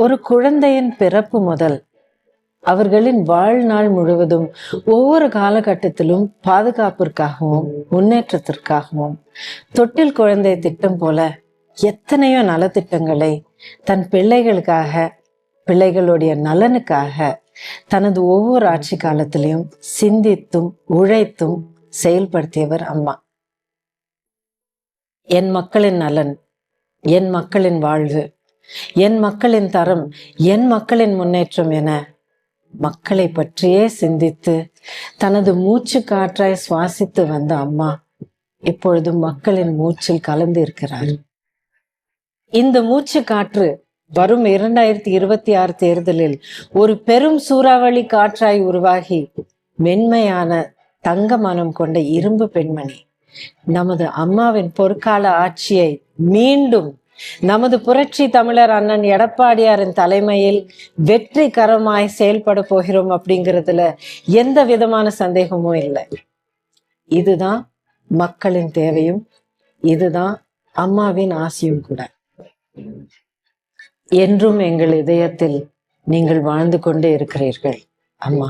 ஒரு குழந்தையின் பிறப்பு முதல் அவர்களின் வாழ்நாள் முழுவதும் ஒவ்வொரு காலகட்டத்திலும் பாதுகாப்பிற்காகவும் முன்னேற்றத்திற்காகவும் தொட்டில் குழந்தை திட்டம் போல எத்தனையோ நலத்திட்டங்களை தன் பிள்ளைகளுக்காக பிள்ளைகளுடைய நலனுக்காக தனது ஒவ்வொரு ஆட்சி காலத்திலையும் சிந்தித்தும் உழைத்தும் செயல்படுத்தியவர் அம்மா. என் மக்களின் நலன் என் மக்களின் வாழ்வு என் மக்களின் தரம் என் மக்களின் முன்னேற்றம் என மக்களை பற்றியே சிந்தித்து தனது மூச்சு காற்றாய் சுவாசித்து வந்த அம்மா இப்பொழுது மக்களின் மூச்சில் கலந்து இருக்கிறார். இந்த மூச்சு காற்று வரும் இரண்டாயிரத்தி இருபத்தி ஆறு தேர்தலில் ஒரு பெரும் சூறாவளி காற்றாய் உருவாகி மென்மையான தங்க மனம் கொண்ட இரும்பு பெண்மணி நமது அம்மாவின் பொற்கால ஆட்சியை மீண்டும் நமது புரட்சி தமிழர் அண்ணன் எடப்பாடியாரின் தலைமையில் வெற்றிகரமாய் செயல்பட போகிறோம் அப்படிங்கிறதுல எந்த விதமான சந்தேகமும் இல்லை. இதுதான் மக்களின் தேவையும் இதுதான் அம்மாவின் ஆசையும் கூட. என்றும் எங்கள் இதயத்தில் நீங்கள் வாழ்ந்து கொண்டே இருக்கிறீர்கள் அம்மா.